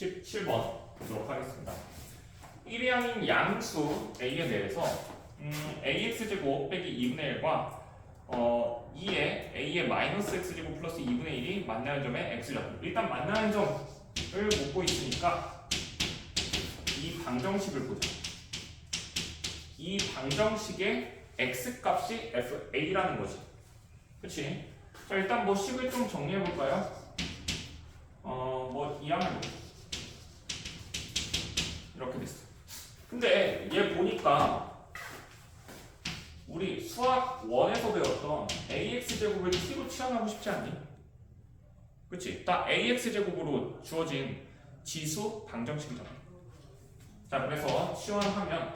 17번 보도록 하겠습니다. 1위항인 양수 A에 대해서 음, AX제곱 빼기 2분의 1과 어, 2에 A의 마이너스 X제곱 플러스 2분의 1이 만나는 점의 X점 일단 만나는 점을 묻고 있으니까 이 방정식을 보자 이 방정식의 X 값이 FA라는 거지 그치? 자 일단 뭐 식을 좀 정리해 볼까요? 어뭐 이항을 보자 이렇게 됐어 근데 얘 보니까 우리 수학 1에서 배웠던 ax 제곱을 t로 치환하고 싶지 않니? 그치? 딱 ax 제곱으로 주어진 지수 방정식이잖아. 자, 그래서 치환하면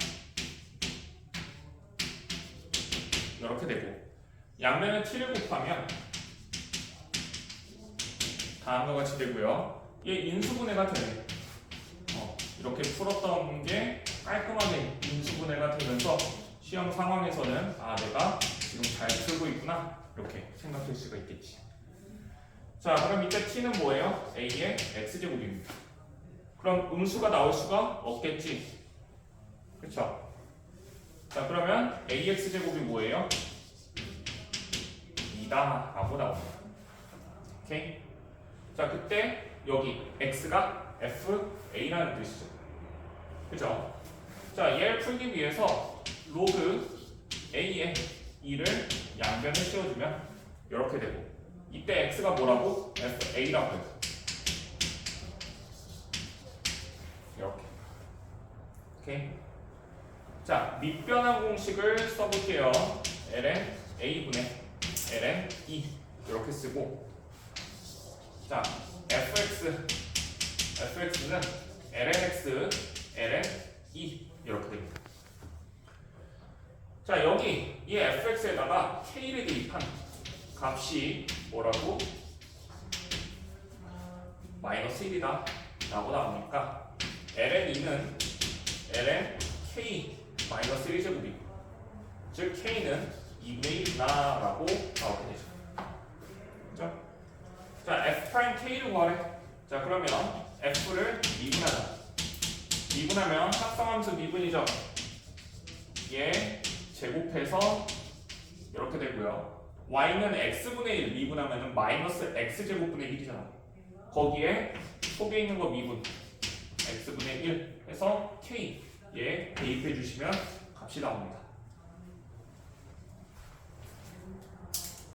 이렇게 되고 양면에 t를 곱하면 다음과 같이 되고요. 얘 인수분해가 되네. 어, 이렇게 풀었던 게 깔끔하게 인수분해가 되면서 시험 상황에서는 아 내가 지금 잘 풀고 있구나 이렇게 생각할 수가 있겠지. 자 그럼 이때 t는 뭐예요? a의 x 제곱입니다. 그럼 음수가 나올 수가 없겠지. 그렇죠? 자 그러면 ax 제곱이 뭐예요? 2다 라고 나옵니다. 오케이. 자 그때 여기 x가 fa라는 뜻이죠. 그죠? 자 얘를 풀기 위해서 로그 a의 2를 양변에 씌워주면 이렇게 되고 이때 x가 뭐라고? fa라고 해요. 이렇게. 오케이. 자 밑변환 공식을 써볼게요. ln a분의 ln 2 이렇게 쓰고 자 fx fx는 ln x ln 2 이렇게 됩니다. 자 여기 이 fx에다가 k를 대입한 값이 뭐라고? 마이너스 1이다 라고 나오니까 ln2는 ln k 마이너스 1제곱이고 즉 k는 2분의 1이다 라고 나오게 되죠? 자 f 프라임 k를 구하래 자 그러면 f를 미분하자 미분하면 합성함수 미분이죠 얘 제곱해서 이렇게 되고요. y는 x분의 1 미분하면 마이너스 x제곱분의 1이잖아. 거기에 속에 있는 거 미분 x분의 1 해서 k 얘 대입해 주시면 값이 나옵니다.